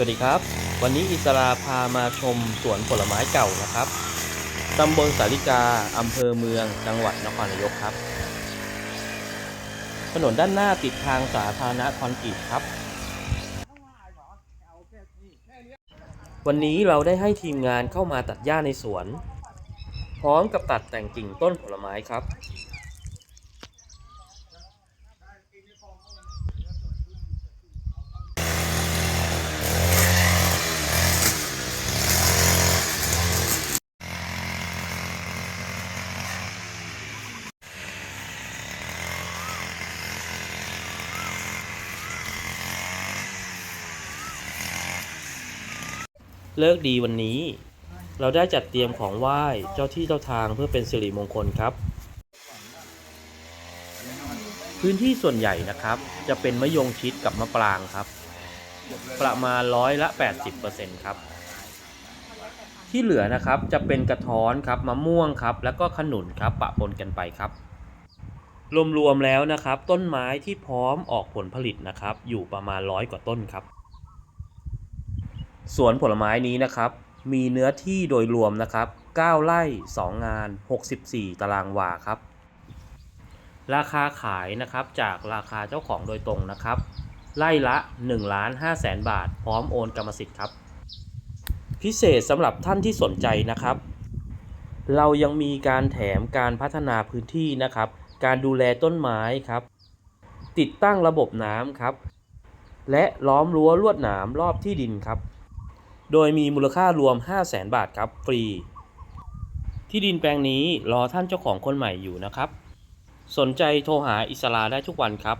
สวัสดีครับ วันนี้อิสราพามาชมสวนผลไม้เก่านะครับ ตำบลสาริกา อำเภอเมือง จังหวัดนครนายกครับ ถนนด้านหน้าติดทางสาธารณะคอนกรีตครับ วันนี้เราได้ให้ทีมงานเข้ามาตัดหญ้าในสวน พร้อมกับตัดแต่งกิ่งต้นผลไม้ครับ เลิกดีวันนี้ เราได้จัดเตรียมของไหว้เจ้าที่เจ้าทางเพื่อเป็นสิริมงคลครับ พื้นที่ส่วนใหญ่นะครับ จะเป็นมะยงชิดกับมะปรางครับ ประมาณร้อยละ 80%ครับ ที่เหลือนะครับจะเป็นกระท้อนครับมะม่วงครับ แล้วก็ขนุนครับปะปนกันไปครับรวมๆแล้วนะครับ ต้นไม้ที่พร้อมออกผลผลิตนะครับ อยู่ประมาณร้อยกว่าต้นครับ สวนผลไม้นี้นะครับ มีเนื้อที่โดยรวมนะครับ 9 ไร่ 2 งาน 64 ตารางวาครับ ราคาขายนะครับจากราคาเจ้าของโดยตรงนะครับ ไร่ละ1ล้าน5แสนบาท พร้อมโอนกรรมสิทธิ์ครับ พิเศษสำหรับท่านที่สนใจนะครับ เรายังมีการแถมการพัฒนาพื้นที่นะครับ การดูแลต้นไม้ครับ ติดตั้งระบบน้ำครับ และล้อมรั้วลวดหนามรอบที่ดินครับ โดยมีมูลค่ารวม 5 0 0แสนบาทครับฟรี ที่ดินแปลงนี้รอท่านเจ้าของคนใหม่อยู่นะครับ สนใจโทรหาอิสลาได้ทุกวันครับ